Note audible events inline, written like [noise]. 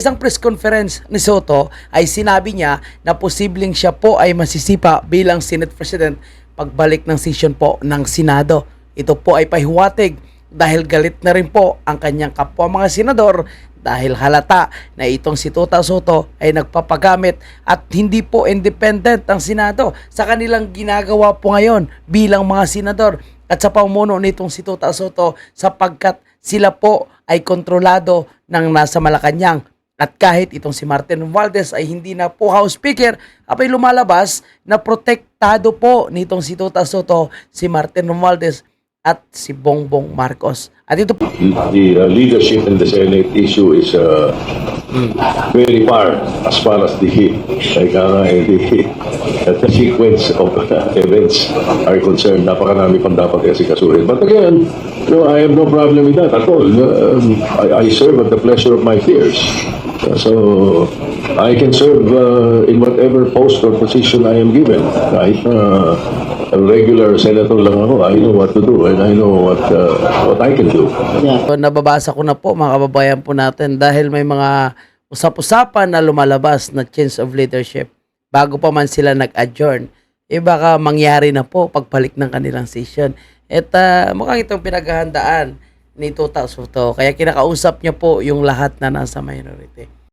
Isang press conference ni Soto ay sinabi niya na posibleng siya po ay masisipa bilang Senate President pagbalik ng session po ng Senado. Ito po ay pahiwatig dahil galit na rin po ang kanyang kapwa mga senador dahil halata na itong si Tota Soto ay nagpapagamit at hindi po independent ang Senado sa kanilang ginagawa po ngayon bilang mga senador at sa pamuno nitong si Tota Soto sapagkat sila po ay kontrolado ng nasa Malacanang at kahit itong si Martin Valdez ay hindi na po House Speaker, apay lumalabas na protektado po nitong si Tota Soto, si Martin Valdez at si Bongbong Marcos. At ito po, the uh, leadership in the Senate issue is uh, very far as far as the, like, uh, [laughs] the, the sequence of events are concerned. Napakarami pang dapat kasi kasuhin. But again, know, I have no problem with that at all. Um, I, I serve at the pleasure of my peers. Uh, So, I can serve uh, in whatever post or position I am given. Kahit uh, a regular senator lang ako, I know what to do and I know what uh, what I can do. So, nababasa ko na po mga kababayan po natin dahil may mga usap-usapan na lumalabas na change of leadership bago pa man sila nag-adjourn. Eh baka mangyari na po pagbalik ng kanilang session. At ah, mukhang itong pinaghahandaan ni Tota Soto. Kaya kinakausap niya po yung lahat na nasa minority.